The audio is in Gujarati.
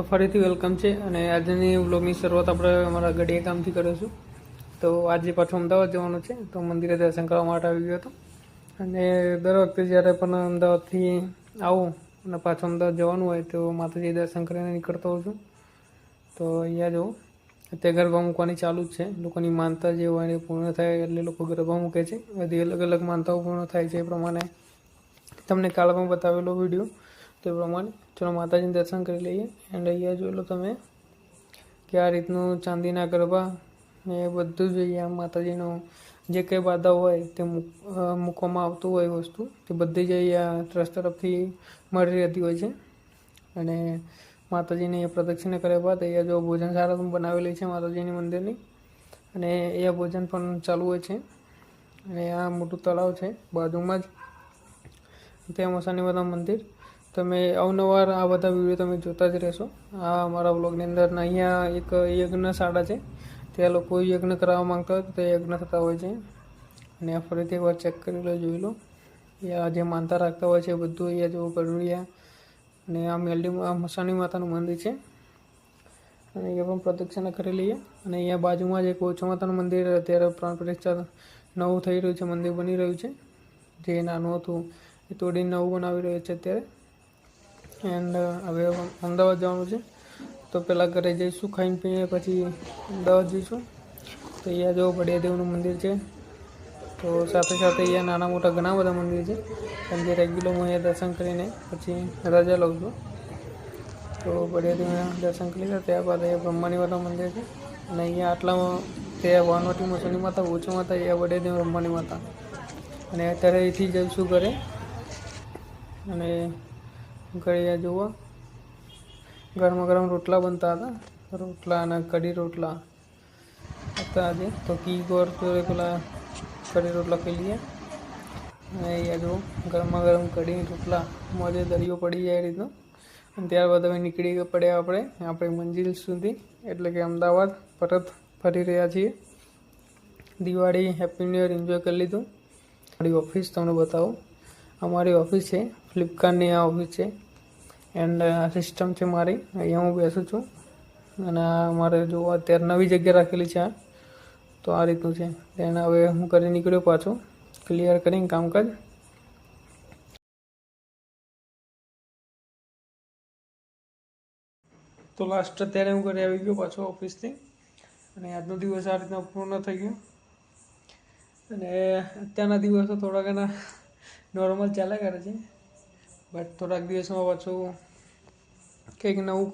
તો ફરીથી વેલકમ છે અને આજની વ્લોગની શરૂઆત આપણે અમારા ગઢિયા ગામથી કરીશું તો આજે પાછું અમદાવાદ જવાનું છે, તો મંદિરે દર્શન કરવા માટે આવી ગયો હતો. અને દર વખતે જ્યારે પણ અમદાવાદથી આવું અને પાછું અમદાવાદ જવાનું હોય તો માતાજી દર્શન કરીને નીકળતો હોઉં છું. તો અહીંયા જવું અત્યારે ગરબા મૂકવાની ચાલુ જ છે. લોકોની માનતા જે હોય એ પૂર્ણ થાય એટલે લોકો ગરબા મૂકે છે. બધી અલગ અલગ માનતાઓ પૂર્ણ થાય છે એ પ્રમાણે. તમને કાલે બતાવેલો વીડિયો. તો પ્રમાણે ચલો માતાજીને દર્શન કરી લઈએ. એન્ડ અહીંયા જોઈ લો તમે કે આ રીતનું ચાંદીના ગરબા ને એ બધું જ અહીંયા માતાજીનું જે કંઈ બાધા હોય તે મૂકવામાં આવતું હોય વસ્તુ, તે બધી જ અહીંયા ટ્રસ્ટ તરફથી મળી રહેતી હોય છે. અને માતાજીને અહીંયા પ્રદક્ષિણા કર્યા બાદ અહીંયા જો ભોજનશાળા પણ બનાવેલી છે માતાજીની મંદિરની, અને અહીંયા ભોજન પણ ચાલુ હોય છે. અને આ મોટું તળાવ છે બાજુમાં જ. ત્યાં મસાની બધા મંદિર. તમે અવનવાર આ બધા વીડિયો તમે જોતા જ રહેશો. આ અમારા બ્લોગની અંદર અહીંયા એક યજ્ઞશાળા છે. ત્યાં લોકો યજ્ઞ કરાવવા માંગતા હોય તો તે યજ્ઞ થતા હોય છે. અને ફરીથી એકવાર ચેક કરી લો, જોઈ લો. એ આ જે માનતા રાખતા હોય છે બધું અહીંયા જેવું ગરુડિયા અને આ મેલડી મસાણી માતાનું મંદિર છે. અને એ પણ પ્રદક્ષિણા કરી લઈએ. અને અહીંયા બાજુમાં જ એક ઓછો માતાનું મંદિર, અત્યારે પ્રાણ પ્રતિષ્ઠા નવું થઈ રહ્યું છે, મંદિર બની રહ્યું છે. જે નાનું હતું, એ તોડીને નવું બનાવી રહ્યું છે અત્યારે. એન્ડ હવે અમદાવાદ જવાનું છે. તો પહેલાં ઘરે જઈશું, ખાઈને પીને પછી અમદાવાદ જઈશું. તો અહીંયા જો બડિયાદેવનું મંદિર છે. તો સાથે સાથે અહીંયા નાના મોટા ઘણા બધા મંદિર છે. પણ જે રેગ્યુલર હું અહીંયા દર્શન કરીને પછી રજા લઉં છું. તો બડિયાદેવના દર્શન કરી લીધા, ત્યારબાદ અહીંયા બ્રહ્માની માતા મંદિર છે. અને અહીંયા આટલામાં ત્યાં વાનવટીમાં શનિ માતા ઓછું માતા અહીંયા બડિયાદેવ બ્રહ્માની માતા. અને અત્યારે અહીંથી જઈશું ઘરે. અને ઘરે જોવા ગરમા ગરમ રોટલા બનતા હતા. રોટલા અને કઢી રોટલા હતા આજે. તો ઘી ગોર પેલા કઢી રોટલા ખાઈ લઈએ. અને અહીંયા જો ગરમા ગરમ કઢી રોટલા. મોજે દરિયો પડી જાય એ રીતનો અને ત્યારબાદ હવે નીકળી પડ્યા આપણે, આપણી મંજિલ સુધી. એટલે કે અમદાવાદ પરત ફરી રહ્યા છીએ. Diwali, happy new year enjoy કરી લીધું. મારી ઓફિસ તમને બતાવું. અમારી ઓફિસ છે ફ્લિપકાર્ટની આ ઓફિસ છે. એન્ડ આ સિસ્ટમ છે મારી. અહીંયા હું બેસું છું. અને આ મારે જો અત્યારે નવી જગ્યા રાખેલી છે આ. તો આ રીતનું છે. તેને હવે હું કરી નીકળ્યો પાછો. ક્લિયર કરીને કામકાજ. તો લાસ્ટ અત્યારે હું ઘરે આવી ગયો પાછો ઓફિસથી અને આજનો દિવસ આ રીતના પૂર્ણ થઈ ગયો. અને અત્યારના દિવસો થોડા ઘણા નોર્મલ ચાલ્યા કરે છે. બટ થોડાક દિવસમાં પાછું કંઈક નવું